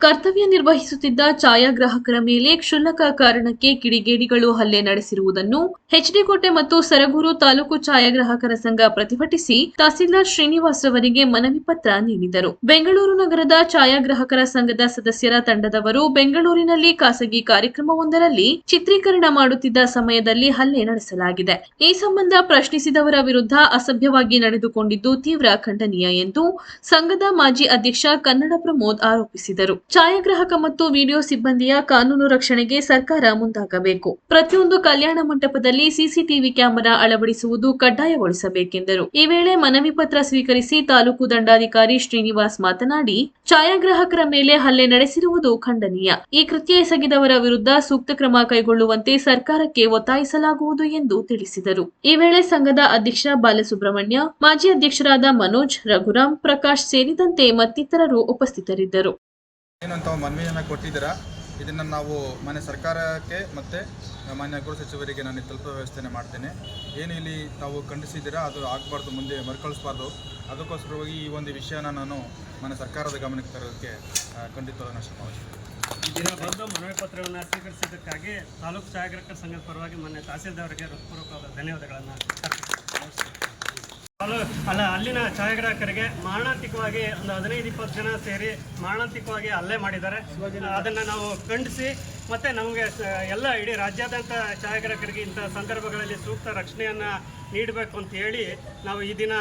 ಕರ್ತವ್ಯ ನಿರ್ವಹಿಸುತ್ತಿದ್ದ ಛಾಯಾಗ್ರಾಹಕರ ಮೇಲೆ ಕ್ಷುಲ್ಲಕ ಕಾರಣಕ್ಕೆ ಕಿಡಿಗೇಡಿಗಳು ಹಲ್ಲೆ ನಡೆಸಿರುವುದನ್ನು ಹೆಚ್ಡಿಕೋಟೆ ಮತ್ತು ಸರಗೂರು ತಾಲೂಕು ಛಾಯಾಗ್ರಾಹಕರ ಸಂಘ ಪ್ರತಿಭಟಿಸಿ ತಹಸೀಲ್ದಾರ್ ಶ್ರೀನಿವಾಸ್ ಅವರಿಗೆ ಮನವಿ ಪತ್ರ ನೀಡಿದರು. ಬೆಂಗಳೂರು ನಗರದ ಛಾಯಾಗ್ರಾಹಕರ ಸಂಘದ ಸದಸ್ಯರ ತಂಡದವರು ಬೆಂಗಳೂರಿನಲ್ಲಿ ಖಾಸಗಿ ಕಾರ್ಯಕ್ರಮವೊಂದರಲ್ಲಿ ಚಿತ್ರೀಕರಣ ಮಾಡುತ್ತಿದ್ದ ಸಮಯದಲ್ಲಿ ಹಲ್ಲೆ ನಡೆಸಲಾಗಿದೆ. ಈ ಸಂಬಂಧ ಪ್ರಶ್ನಿಸಿದವರ ವಿರುದ್ಧ ಅಸಭ್ಯವಾಗಿ ನಡೆದುಕೊಂಡಿದ್ದು ತೀವ್ರ ಖಂಡನೀಯ ಎಂದು ಸಂಘದ ಮಾಜಿ ಅಧ್ಯಕ್ಷ ಕನ್ನಡ ಪ್ರಮೋದ್ ಆರೋಪಿಸಿದರು. ಛಾಯಾಗ್ರಾಹಕ ಮತ್ತು ವಿಡಿಯೋ ಸಿಬ್ಬಂದಿಯ ಕಾನೂನು ರಕ್ಷಣೆಗೆ ಸರ್ಕಾರ ಮುಂದಾಗಬೇಕು. ಪ್ರತಿಯೊಂದು ಕಲ್ಯಾಣ ಮಂಟಪದಲ್ಲಿ ಸಿಸಿಟಿವಿ ಕ್ಯಾಮೆರಾ ಅಳವಡಿಸುವುದು ಕಡ್ಡಾಯಗೊಳಿಸಬೇಕೆಂದರು. ಈ ವೇಳೆ ಮನವಿ ಪತ್ರ ಸ್ವೀಕರಿಸಿ ತಾಲೂಕು ದಂಡಾಧಿಕಾರಿ ಶ್ರೀನಿವಾಸ್ ಮಾತನಾಡಿ, ಛಾಯಾಗ್ರಾಹಕರ ಮೇಲೆ ಹಲ್ಲೆ ನಡೆಸಿರುವುದು ಖಂಡನೀಯ. ಈ ಕೃತ್ಯ ಎಸಗಿದವರ ವಿರುದ್ಧ ಸೂಕ್ತ ಕ್ರಮ ಕೈಗೊಳ್ಳುವಂತೆ ಸರ್ಕಾರಕ್ಕೆ ಒತ್ತಾಯಿಸಲಾಗುವುದು ಎಂದು ತಿಳಿಸಿದರು. ಈ ವೇಳೆ ಸಂಘದ ಅಧ್ಯಕ್ಷ ಬಾಲಸುಬ್ರಹ್ಮಣ್ಯ, ಮಾಜಿ ಅಧ್ಯಕ್ಷರಾದ ಮನೋಜ್, ರಘುರಾಮ್ ಪ್ರಕಾಶ್ ಸೇರಿದಂತೆ ಮತ್ತಿತರರು ಉಪಸ್ಥಿತರಿದ್ದರು. ಏನಂತ ಮನವಿಯನ್ನು ಕೊಟ್ಟಿದ್ದೀರಾ? ಇದನ್ನು ನಾವು ಮನೆ ಸರ್ಕಾರಕ್ಕೆ ಮತ್ತು ಮಾನ್ಯ ಗೃಹ ಸಚಿವರಿಗೆ ನಾನು ತಲುಪುವ ವ್ಯವಸ್ಥೆನೆ ಮಾಡ್ತೇನೆ. ಏನು ಇಲ್ಲಿ ತಾವು ಖಂಡಿಸಿದ್ದೀರಾ? ಅದು ಆಗಬಾರ್ದು, ಮುಂದೆ ಮರುಕಳಿಸ್ಬಾರ್ದು. ಅದಕ್ಕೋಸ್ಕರವಾಗಿ ಈ ಒಂದು ವಿಷಯನ ನಾನು ಮನೆ ಸರ್ಕಾರದ ಗಮನಕ್ಕೆ ತರೋದಕ್ಕೆ ಖಂಡಿತವಾದ ಶ್ರಮವಹಿಸ್ತೀನಿ. ಈ ದಿನ ಬಂದು ಮನವಿ ಪತ್ರವನ್ನು ಸ್ವೀಕರಿಸಿದ್ದಕ್ಕಾಗಿ ತಾಲೂಕು ಛಾಯಾಗ್ರಾಹಕರ ಸಂಘದ ಪರವಾಗಿ ಮೊನ್ನೆ ತಹಸೀಲ್ದಾರ್ಗೆ ಹೃತ್ಪೂರ್ವಕವಾದ ಧನ್ಯವಾದಗಳನ್ನು ತಾಲೂ ಅಲ್ಲ ಅಲ್ಲಿನ ಛಾಯಾಗ್ರಾಹಕರಿಗೆ ಮಾರಣಾಂತಿಕವಾಗಿ ಒಂದು ಹದಿನೈದು ಇಪ್ಪತ್ತು ಜನ ಸೇರಿ ಮಾರಣಾಂತಿಕವಾಗಿ ಹಲ್ಲೆ ಮಾಡಿದ್ದಾರೆ. ಅದನ್ನು ನಾವು ಖಂಡಿಸಿ ಮತ್ತು ನಮಗೆ ಎಲ್ಲ ಇಡೀ ರಾಜ್ಯಾದ್ಯಂತ ಛಾಯಾಗ್ರಾಹಕರಿಗೆ ಇಂಥ ಸಂದರ್ಭಗಳಲ್ಲಿ ಸೂಕ್ತ ರಕ್ಷಣೆಯನ್ನು ನೀಡಬೇಕು ಅಂತ ಹೇಳಿ ನಾವು ಈ ದಿನ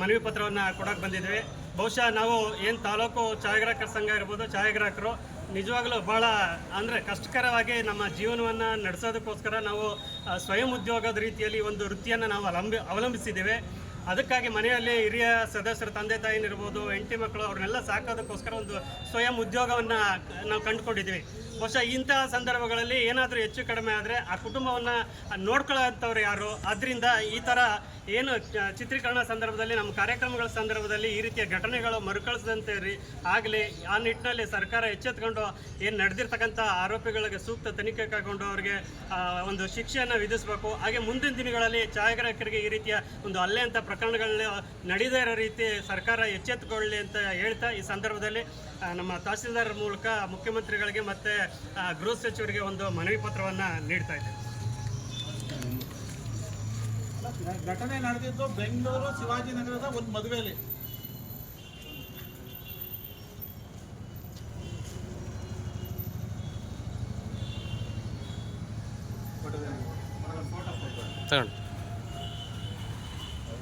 ಮನವಿ ಪತ್ರವನ್ನು ಕೊಡೋಕೆ ಬಂದಿದ್ದೀವಿ ಬಹುಶಃ ನಾವು ಏನು ತಾಲೂಕು ಛಾಯಾಗ್ರಾಹಕರ ಸಂಘ ಇರ್ಬೋದು ಛಾಯಾಗ್ರಾಹಕರು ನಿಜವಾಗ್ಲೂ ಭಾಳ ಅಂದರೆ ಕಷ್ಟಕರವಾಗಿ ನಮ್ಮ ಜೀವನವನ್ನು ನಡೆಸೋದಕ್ಕೋಸ್ಕರ ನಾವು ಸ್ವಯಂ ಉದ್ಯೋಗದ ರೀತಿಯಲ್ಲಿ ಒಂದು ವೃತ್ತಿಯನ್ನು ನಾವು ಅವಲಂಬಿ ಅವಲಂಬಿಸಿದ್ದೇವೆ. ಅದಕ್ಕಾಗಿ ಮನೆಯಲ್ಲಿ ಹಿರಿಯ ಸದಸ್ಯರ, ತಂದೆ ತಾಯಿನಿರ್ಬೋದು ಹೆಂಡತಿ ಮಕ್ಕಳು, ಅವ್ರನ್ನೆಲ್ಲ ಸಾಕೋದಕ್ಕೋಸ್ಕರ ಒಂದು ಸ್ವಯಂ ಉದ್ಯೋಗವನ್ನು ನಾವು ಕಂಡುಕೊಂಡಿದ್ದೀವಿ. ಬಹುಶಃ ಇಂತಹ ಸಂದರ್ಭಗಳಲ್ಲಿ ಏನಾದರೂ ಹೆಚ್ಚು ಕಡಿಮೆ ಆದರೆ ಆ ಕುಟುಂಬವನ್ನು ನೋಡ್ಕೊಳ್ಳೋಂಥವ್ರು ಯಾರು? ಅದರಿಂದ ಈ ಥರ ಏನು ಚಿತ್ರೀಕರಣ ಸಂದರ್ಭದಲ್ಲಿ, ನಮ್ಮ ಕಾರ್ಯಕ್ರಮಗಳ ಸಂದರ್ಭದಲ್ಲಿ ಈ ರೀತಿಯ ಘಟನೆಗಳು ಮರುಕಳಿಸದಂತೆ ರೀ ಆಗಲಿ, ಆ ನಿಟ್ಟಿನಲ್ಲಿ ಸರ್ಕಾರ ಎಚ್ಚೆತ್ಕೊಂಡು ಏನು ನಡೆದಿರ್ತಕ್ಕಂಥ ಆರೋಪಿಗಳಿಗೆ ಸೂಕ್ತ ತನಿಖೆ ಕೈಗೊಂಡು ಅವರಿಗೆ ಒಂದು ಶಿಕ್ಷೆಯನ್ನು ವಿಧಿಸಬೇಕು. ಹಾಗೆ ಮುಂದಿನ ದಿನಗಳಲ್ಲಿ ಛಾಯಾಗ್ರಾಹಕರಿಗೆ ಈ ರೀತಿಯ ಒಂದು ಅಲ್ಲೇ ಅಂತ ಪ್ರಕರಣಗಳನ್ನ ನಡೀದೇ ಇರೋ ರೀತಿ ಸರ್ಕಾರ ಎಚ್ಚೆತ್ತುಕೊಳ್ಳಿ ಅಂತ ಹೇಳ್ತಾ ಈ ಸಂದರ್ಭದಲ್ಲಿ ನಮ್ಮ ತಹಸೀಲ್ದಾರ್ ಮೂಲಕ ಮುಖ್ಯಮಂತ್ರಿಗಳಿಗೆ ಮತ್ತು ಗೃಹ ಸಚಿವರಿಗೆ ಒಂದು ಮನವಿ ಪತ್ರವನ್ನ ನೀಡ್ತಾ ಇದ್ದೇವೆ ಘಟನೆ ನಡೆದಿದ್ದು ಬೆಂಗಳೂರು ಶಿವಾಜಿನಗರದ ಒಂದು ಮದುವೆಯಲ್ಲಿ. ತಗೊಂಡು.